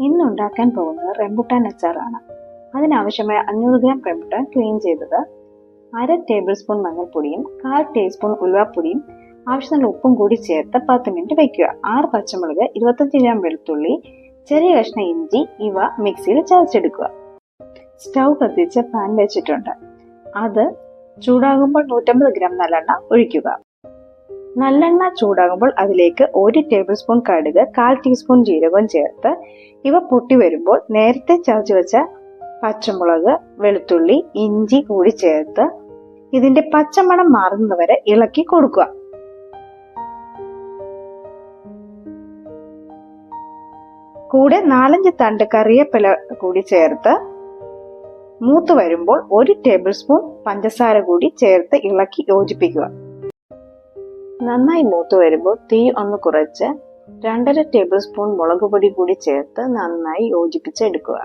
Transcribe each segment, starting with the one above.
ഇന്ന് ഉണ്ടാക്കാൻ പോകുന്നത് റെമ്പുട്ടാൻ അച്ചാറാണ്. അതിനാവശ്യമായ അഞ്ഞൂറ് ഗ്രാം റെമ്പുട്ടാൻ ക്ലീൻ ചെയ്തത്. അര ടേബിൾ സ്പൂൺ മഞ്ഞൾപ്പൊടിയും കാൽ ടീസ്പൂൺ ഉലുവാപ്പൊടിയും ആവശ്യത്തിനുള്ള ഉപ്പും കൂടി ചേർത്ത് പത്ത് മിനിറ്റ് വയ്ക്കുക ആറ് പച്ചമുളക് ഇരുപത്തഞ്ച് ഗ്രാം വെളുത്തുള്ളി ചെറിയ കഷ്ണം ഇഞ്ചി ഇവ മിക്സിയിൽ ചതച്ചെടുക്കുക. സ്റ്റൗ കത്തിച്ച് പാൻ വെച്ചിട്ടുണ്ട്. അത് ചൂടാകുമ്പോൾ നൂറ്റമ്പത് ഗ്രാം നല്ലെണ്ണ ഒഴിക്കുക. നല്ലെണ്ണ ചൂടാകുമ്പോൾ അതിലേക്ക് ഒരു ടേബിൾ സ്പൂൺ കടുക് കാൽ ടീസ്പൂൺ ജീരകം ചേർത്ത് ഇവ പൊട്ടി വരുമ്പോൾ നേരത്തെ ചതച്ചു വെച്ച പച്ചമുളക് വെളുത്തുള്ളി ഇഞ്ചി കൂടി ചേർത്ത് ഇതിന്റെ പച്ചമണം മാറുന്നതുവരെ ഇളക്കി കൊടുക്കുക. കൂടെ നാലഞ്ച് തണ്ട് കറിവേപ്പില കൂടി ചേർത്ത് മൂത്ത് വരുമ്പോൾ ഒരു ടേബിൾ സ്പൂൺ പഞ്ചസാര കൂടി ചേർത്ത് ഇളക്കി യോജിപ്പിക്കുക. നന്നായി മൂത്ത് വരുമ്പോൾ തീ ഒന്ന് കുറച്ച് രണ്ടര ടേബിൾ സ്പൂൺ മുളക് പൊടി കൂടി ചേർത്ത് നന്നായി യോജിപ്പിച്ചെടുക്കുക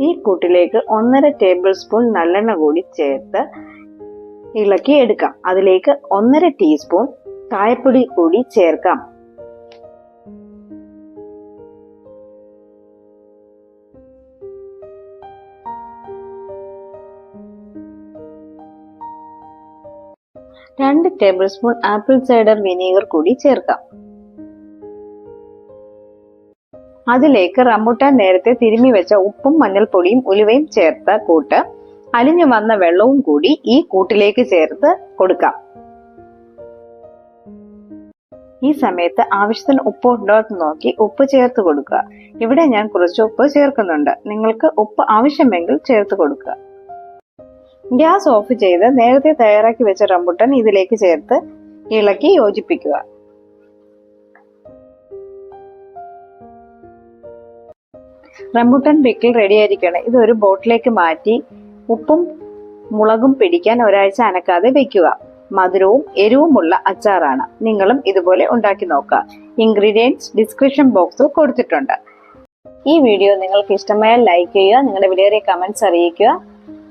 ഈ കൂട്ടിലേക്ക് ഒന്നര ടേബിൾ സ്പൂൺ നല്ലെണ്ണ കൂടി ചേർത്ത് ഇളക്കി എടുക്കാം. അതിലേക്ക് ഒന്നര ടീസ്പൂൺ കായപ്പൊടി കൂടി ചേർക്കാം. രണ്ട് tablespoon apple cider vinegar കൂടി ചേർക്കാം. അതിലേക്ക് റംബുട്ടാൻ നേരത്തെ തിരുമ്മി വെച്ച ഉപ്പും മഞ്ഞൾപ്പൊടിയും ഉലുവയും ചേർത്ത കൂട്ട് അലിഞ്ഞു വന്ന വെള്ളവും കൂടി ഈ കൂട്ടിലേക്ക് ചേർത്ത് കൊടുക്കാം. ഈ സമയത്ത് ആവശ്യത്തിന് ഉപ്പ് ഉണ്ടോ എന്ന് നോക്കി ഉപ്പ് ചേർത്ത് കൊടുക്കുക. ഇവിടെ ഞാൻ കുറച്ച് ഉപ്പ് ചേർക്കുന്നുണ്ട്. നിങ്ങൾക്ക് ഉപ്പ് ആവശ്യമെങ്കിൽ ചേർത്ത് കൊടുക്കുക. ഗ്യാസ് ഓഫ് ചെയ്ത് നേരത്തെ തയ്യാറാക്കി വെച്ച റംബുട്ടൻ ഇതിലേക്ക് ചേർത്ത് ഇളക്കി യോജിപ്പിക്കുക. റംബുട്ടൻ പിക്കിൾ റെഡി ആയിരിക്കണം ഇത് ഒരു ബോട്ടിലേക്ക് മാറ്റി ഉപ്പും മുളകും പിടിക്കാൻ ഒരാഴ്ച അനക്കാതെ വെക്കുക. മധുരവും എരിവുമുള്ള അച്ചാറാണ്. നിങ്ങളും ഇതുപോലെ ഉണ്ടാക്കി നോക്കുക. ഇൻഗ്രീഡിയൻസ് ഡിസ്ക്രിപ്ഷൻ ബോക്സിൽ കൊടുത്തിട്ടുണ്ട്. ഈ വീഡിയോ നിങ്ങൾക്ക് ഇഷ്ടമായാൽ ലൈക്ക് ചെയ്യുക നിങ്ങളുടെ വിലയേറിയ കമന്റ്സ് അറിയിക്കുക.